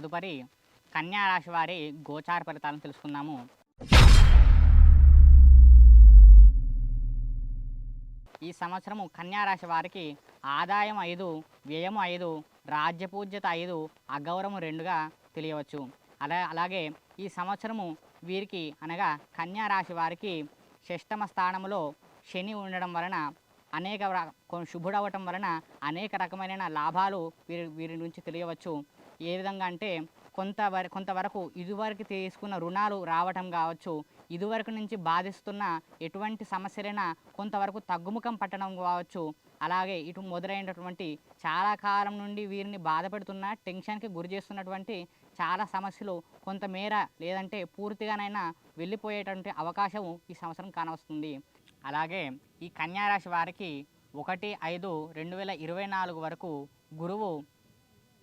తదుపరి కన్యా రాశి వారి గోచార ఫలితాలను తెలుసుకుందాము. ఈ సంవత్సరము కన్యా రాశి వారికి ఆదాయం ఐదు వ్యయం ఐదు రాజ్యపూజ్యత ఐదు అగౌరవం రెండుగా తెలియవచ్చు. అలా అలాగే ఈ సంవత్సరము వీరికి అనగా కన్యా రాశి వారికి షష్టమ స్థానంలో శని ఉండడం వలన అనేక శుభుడవటం వలన అనేక రకమైన లాభాలు వీరి వీరి నుంచి తెలియవచ్చు. ఏ విధంగా అంటే కొంతవర కొంతవరకు ఇదివరకు తీసుకున్న రుణాలు రావటం కావచ్చు. ఇదివరకు నుంచి బాధిస్తున్న ఎటువంటి సమస్యలైనా కొంతవరకు తగ్గుముఖం పట్టడం కావచ్చు. అలాగే ఇటు మొదలైనటువంటి చాలా కాలం నుండి వీరిని బాధపెడుతున్న టెన్షన్కి గురి చేస్తున్నటువంటి చాలా సమస్యలు కొంతమేర లేదంటే పూర్తిగానైనా వెళ్ళిపోయేటువంటి అవకాశం ఈ సంవత్సరం కానవస్తుంది. అలాగే ఈ కన్యారాశి వారికి ఒకటి ఐదు రెండు వేల ఇరవై నాలుగు వరకు గురువు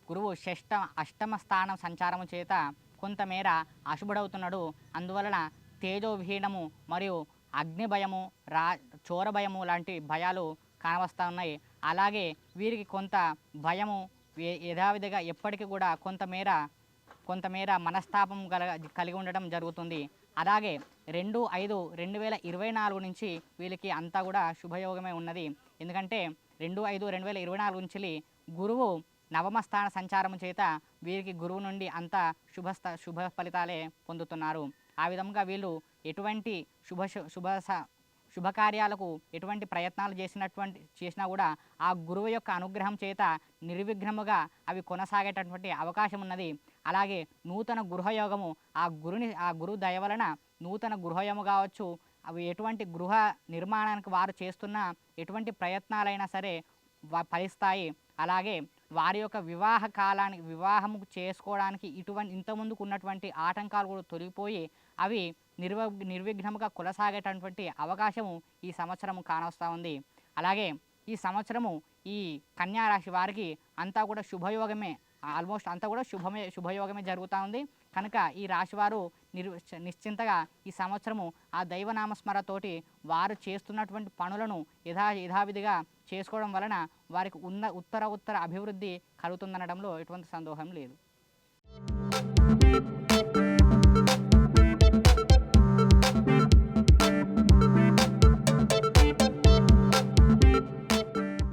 గురువు షష్ట అష్టమ స్థానం సంచారము చేత కొంతమేర అశుభుడవుతున్నాడు. అందువలన తేజోవిహీనము మరియు అగ్ని భయము రా చోర భయము లాంటి భయాలు కానవస్తూ ఉన్నాయి. అలాగే వీరికి కొంత భయము యథావిధిగా ఎప్పటికీ కూడా కొంతమేర కొంతమేర మనస్తాపం కలగ కలిగి ఉండడం జరుగుతుంది. అలాగే రెండు ఐదు రెండు వేల ఇరవై నాలుగు నుంచి వీళ్ళకి అంతా కూడా శుభయోగమే ఉన్నది. ఎందుకంటే రెండు ఐదు రెండు వేల ఇరవై నాలుగు నుంచి గురువు నవమ స్థాన సంచారం చేత వీరికి గురువు నుండి అంతా శుభస్థ శుభ ఫలితాలే పొందుతున్నారు. ఆ విధంగా వీళ్ళు ఎటువంటి శుభ శుభ శుభకార్యాలకు ఎటువంటి ప్రయత్నాలు చేసినటువంటి చేసినా కూడా ఆ గురువు యొక్క అనుగ్రహం చేత నిర్విఘ్నముగా అవి కొనసాగేటటువంటి అవకాశం ఉన్నది. అలాగే నూతన గృహయోగము ఆ గురుని ఆ గురువు దయ వలన నూతన గృహయోగము కావచ్చు అవి ఎటువంటి గృహ నిర్మాణానికి వారు చేస్తున్న ఎటువంటి ప్రయత్నాలైనా సరే ఫలిస్తాయి. అలాగే వారి యొక్క వివాహ కాలానికి వివాహము చేసుకోవడానికి ఇటువంటి ఇంతకుముందుకు ఉన్నటువంటి ఆటంకాలు కూడా తొలగిపోయి అవి నిర్వ నిర్విఘ్నముగా కొనసాగేటటువంటి అవకాశము ఈ సంవత్సరము కానొస్తూ ఉంది. అలాగే ఈ సంవత్సరము ఈ కన్యా రాశి వారికి అంతా కూడా శుభయోగమే. ఆల్మోస్ట్ అంతా కూడా శుభమే శుభయోగమే జరుగుతూ ఉంది. కనుక ఈ రాశివారు నిర్ నిశ్చింతగా ఈ సంవత్సరము ఆ దైవనామస్మరతోటి వారు చేస్తున్నటువంటి పనులను యథా యథావిధిగా చేసుకోవడం వలన వారికి ఉన్న ఉత్తర ఉత్తర అభివృద్ధి కలుగుతుందనడంలో ఎటువంటి సందేహం లేదు.